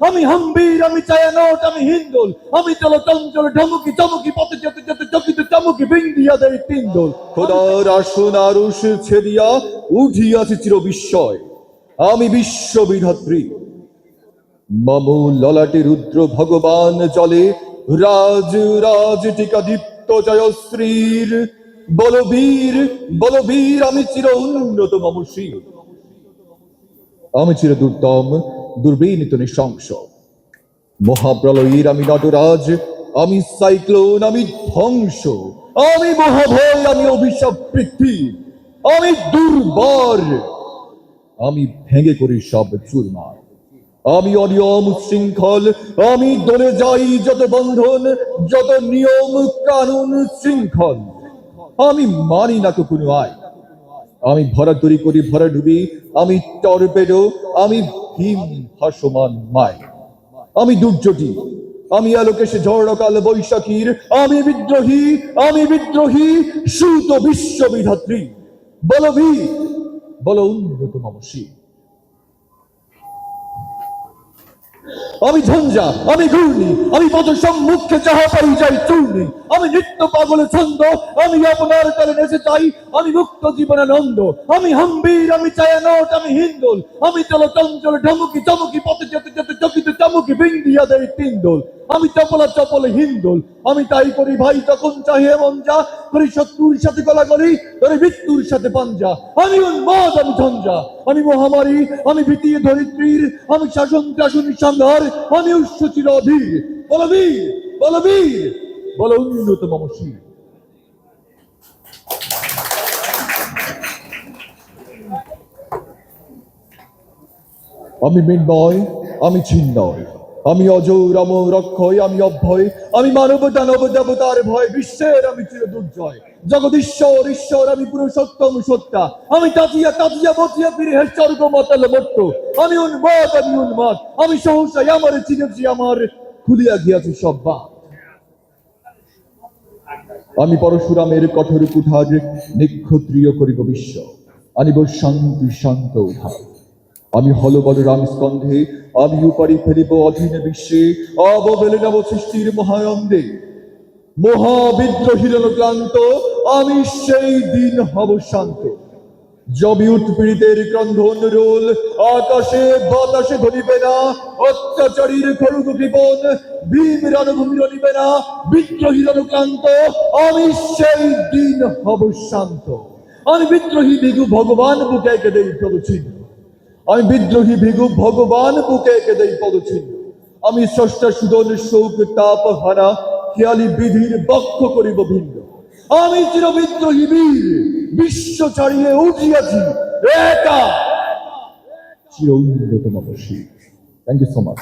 আমি হাম্বির আমি ছায়ানট, আমি হিন্দুল। আমি চলো চঞ্চল ঢমুকি, চমুকি, পথে যেতে যেতে, চকিত চমুকি বিন্দিয়া দেয় তিনদোল খোদার আসন আরুষ ছেদিয়া, উঠিয়াছে চির বিস্ময়। আমি বিশ্ববিধাত্রী মম ললাটে রুদ্র ভগবান জলে, রাজ রাজ টিকা দীপ্ত জয়শ্রীর বলবীর বলবীর আমি চির উন্নত মম শির আমি চির দুর্দম দুর্বিনীত নৃশংস। মহাপ্রলয়ের আমি নটরাজ, আমি সাইক্লোন, আমি ধ্বংস, আমি মহাভয়, আমি অভিশাপ পৃথ্বী আমি দুর্বার, আমি ভেঙে করি সব চুরমার। আমি অনিয়ম শৃঙ্খল আমি দলে যাই যত বন্ধন, যত নিয়ম কানুন শৃঙ্খল। আমি মানি না তো কোনো আয়। আমি ভরা তরি করি, ভরা ডুবি, আমি টর্পেডো, আমি হিম হাসমান মায় আমি দুর্যোগী আমি আলোকে সে ঝড়কাল বৈশাখীর, আমি বিদ্রোহী আমি বিদ্রোহী, সুত বিশ্ববিধাত্রী বলবি বল উন্নত মমসী আমি ঝঞ্ঝা, আমি ঘূর্ণি, আমি পদ সম্মুখে যাহা পাই যাই চূর্ণি। আমি নিত্য পাগলে ছন্দ, আমি আপনার কালে নেচে চাই আমি মুক্ত জীবনানন্দ আমি হাম্বির, আমি ছায়ানট, আমি হিন্দুল। আমি চলো চঞ্চল, ঢমুকি চমুকি পথে চমুকি বিন্দিয়া দেয় তিনদোল আমি চপলা চপলে হিন্দুল আমি তাই করি ভাই যখন চাহে মন যা করি শত্রুর সাথে গলা করি করি মৃত্যুর সাথে পাঞ্জা। আমি উন্মাদ আমি ঝঞ্ঝা। আমি মহামারী, আমি ভীতি, ধরিত্রীর, আমি শাসন শাসন সংহার আমি উৎস চির অধীর। বলবীর বলবীর বল উন্নত মমশীর আমি মৃন্ময় আমি ছিন্নয় আমি অজর অমর অক্ষয় আমি অভয়, আমি মানব দানব দেবতার ভয়, বিশ্বের আমি চির দুর্জয়। জগদীশ্বর, ঈশ্বর, আমি পুরুষোত্তম সত্তা। আমি তাতিয়া তাতিয়া বতিয়া ফিরে স্বর্গ, মতাল, মত্ত। আমি উন্মাদ আমি উন্মাদ। আমি সহসাই আমার চিনেছি আমার, খুলিয়া গিয়াছে সব বা আমি পরশুরামের কঠোর কুঠার নিক্ষত্রিয় করিব বিশ্ব। আনিব শান্তি, শান্ত উধার আমি হল বলরাম স্কন্ধে আমি উপারি ফেলিব অধীন বিশ্বে। অববেলে নব সৃষ্টির মহানন্দে। মহাবিদ্রোহীর ক্লান্ত, আমি সেই দিন হব শান্ত। জমি উৎপীড়িতের ক্রন্ধন রোল, আকাশে বাতাসে ধরিবে না, অত্যাচারীর খড়ুক কৃপণ, ভীম রণভূমি রণিবে না, বিদ্রোহী রণক্লান্ত আমি সেই দিন হব শান্ত। আমি বিদ্রোহী, বিগু ভগবান, বুকে এঁকে দেই পদচিহ্ন আমি বিদ্রোহী ভিগু ভগবান বুকে এঁকে দেই পদচিহ্ন আমি স্রষ্টা সুদন শোক, তাপ হারা খেয়ালি বিধির বক্ষ করিব ভিন্ন। আমি চির বিদ্রোহী বীর, বিশ্ব ছাড়িয়ে উঠিয়াছি। একা। চির উন্নত মমশী থ্যাংক ইউ সো মাচ